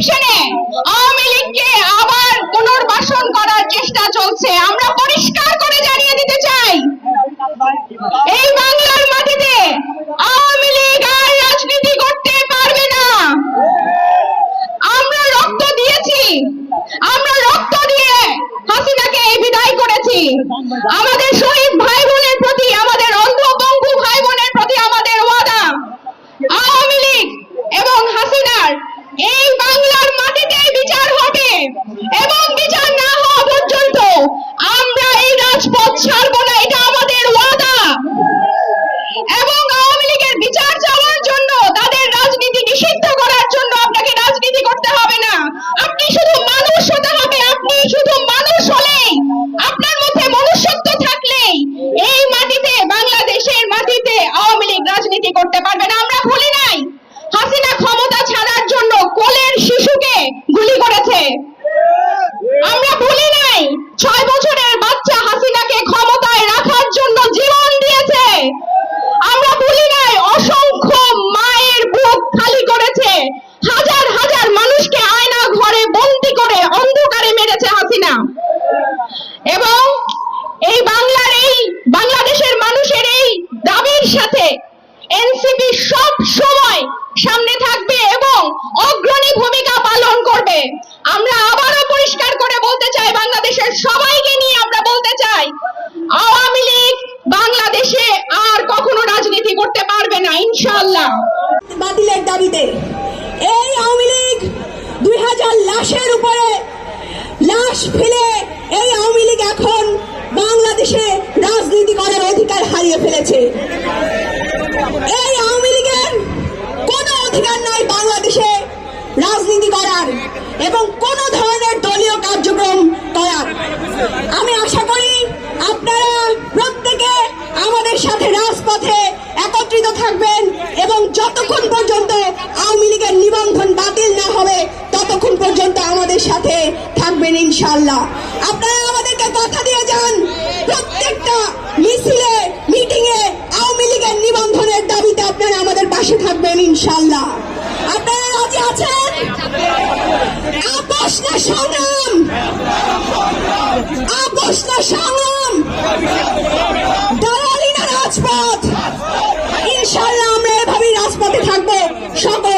ইলেকশনে আওয়ামী লীগকে আবার পুনর্বাসন করার চেষ্টা চলছে। আমরা পরিষ্কার করে জানিয়ে দিতে চাই, এই বাংলার মাটিতে আওয়ামী লীগ আর রাজনীতি করতে পারবে না। আমরা রক্ত দিয়েছি, আমরা রক্ত দিয়ে হাসিনাকে বিদায় করেছি। আমাদের শহীদ ভাই ছয় বছরের বাচ্চা হাসিনাকে ক্ষমতায় রাখার জন্য জীবন দিয়েছে। আমরা ভুলি নাই, অসংখ্য মায়ের বুক খালি করেছে। হাজার হাজার মানুষকে আয়না ঘরে বন্দি করে অন্ধকারে মেরেছে হাসিনা। এবং এই বাংলার এই, বাংলাদেশের মানুষের এই দাবির সাথে এনসিপি সব সময় সামনে থাকবে এবং অগ্রণী ভূমিকা পালন করবে আমরা আবারও পরিষ্কার করে বলতে চাই বাংলাদেশের সবাইকে নিয়ে আমরা বলতে চাই আওয়ামী লীগ বাংলাদেশে আর কখনো রাজনীতি করতে পারবে না ইনশাআল্লাহ। বাতিলের দাবিতে এই আওয়ামী লীগ দুই হাজার লাশের উপরে লাশ ফেলে এই আওয়ামী লীগ এখন বাংলাদেশে রাজনীতি করার অধিকার হারিয়ে ফেলেছে। এই আওয়ামী লীগের কোনো অধিকার নাই বাংলাদেশে রাজনীতি করার এবং কোনো ধরনের দলীয় কার্যক্রম করার। আমি আশা করি আপনারা প্রত্যেকে আমাদের সাথে যতক্ষণ পর্যন্ত আওয়ামী লীগের নিবন্ধন বাতিল না হবে, ততক্ষণ পর্যন্ত আমাদের সাথে থাকবেন ইনশাল্লাহ আপনারা আমাদেরকে কথা দিয়ে যান, প্রত্যেকটা মিছিলে মিটিং এ আওয়ামী লীগের নিবন্ধনের দাবিতে আপনারা আমাদের পাশে থাকবেন ইনশাল্লাহ আপনারা রাজি আছেন? সংগ্রাম! আপোষ সংগ্রাম! না রাজপথ! ইনশাল্লাহ থাকব সকল